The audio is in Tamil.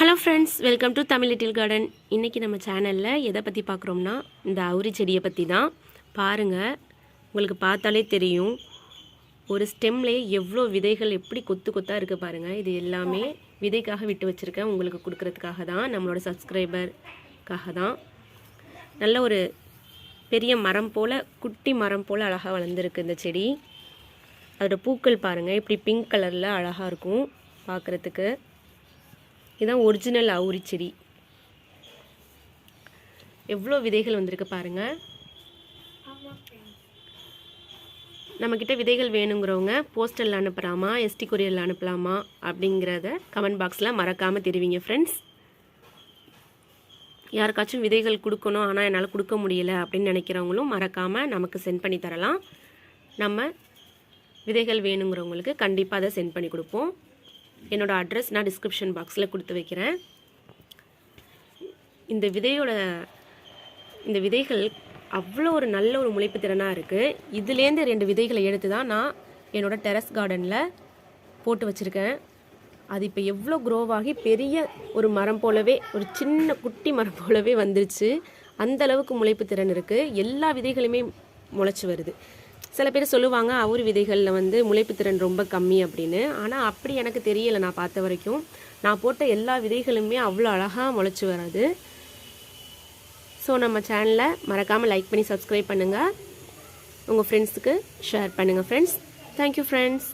Hello friends welcome to Tamil little garden இன்றைக்கி நம்ம சேனலில் எதை பற்றி பார்க்குறோம்னா இந்த அவுரி செடியை பற்றி தான். பாருங்கள் உங்களுக்கு பார்த்தாலே தெரியும். ஒரு ஸ்டெம்லேயே எவ்வளோ விதைகள் எப்படி கொத்து கொத்தாக இருக்குது பாருங்கள் இது எல்லாமே விதைக்காக விட்டு வச்சுருக்கேன். உங்களுக்கு கொடுக்கறதுக்காக தான். நம்மளோட சப்ஸ்கிரைபருக்காக தான். நல்ல ஒரு பெரிய மரம் போல் குட்டி மரம் போல் அழகாக வளர்ந்துருக்கு இந்த செடி. அதோட பூக்கள் பாருங்கள் இப்படி பிங்க் கலரில் அழகாக இருக்கும் பார்க்குறதுக்கு. இதுதான் ஒரிஜினல் அவுரி செடி. எவ்வளோ விதைகள் வந்திருக்கு பாருங்கள் நம்மக்கிட்ட விதைகள் வேணுங்கிறவங்க போஸ்டரில் அனுப்பலாமா எஸ்டி கொரியரில் அனுப்பலாமா அப்படிங்கிறத கமெண்ட் பாக்ஸில் மறக்காமல் தெரிவிங்க ஃப்ரெண்ட்ஸ் யாருக்காச்சும் விதைகள் கொடுக்கணும் ஆனால் என்னால் கொடுக்க முடியல அப்படின்னு நினைக்கிறவங்களும் மறக்காமல் நமக்கு சென்ட் பண்ணி தரலாம். நம்ம விதைகள் வேணுங்கிறவங்களுக்கு கண்டிப்பாக அதை சென்ட் பண்ணி கொடுப்போம். என்னோட அட்ரஸ் நான் டிஸ்கிரிப்ஷன் பாக்ஸில் கொடுத்து வைக்கிறேன். இந்த விதையோட இந்த விதைகள் அவ்வளோ ஒரு நல்ல ஒரு முளைப்பு திறனாக இருக்குது இதுலேருந்து ரெண்டு விதைகளை எடுத்து தான் நான் என்னோட டெரஸ் கார்டனில் போட்டு வச்சுருக்கேன். அது இப்போ எவ்வளோ க்ரோவாகி பெரிய ஒரு மரம் போலவே ஒரு சின்ன குட்டி மரம் போலவே வந்துருச்சு. அந்த அளவுக்கு முளைப்பு திறன் இருக்குது எல்லா விதைகளுமே முளைச்சி வருது. சில பேர் சொல்லுவாங்க அவர் விதைகளில் வந்து முளைப்பு திறன் ரொம்ப கம்மி அப்படின்னு. ஆனால் அப்படி எனக்கு தெரியலை நான் பார்த்த வரைக்கும். நான் போட்ட எல்லா விதைகளுமே அவ்வளோ அழகாக முளைச்சி வராது. ஸோ நம்ம சேனலை மறக்காமல் லைக் பண்ணி சப்ஸ்கிரைப் பண்ணுங்கள் உங்கள் ஃப்ரெண்ட்ஸுக்கு ஷேர் பண்ணுங்கள் ஃப்ரெண்ட்ஸ் தேங்க்யூ ஃப்ரெண்ட்ஸ்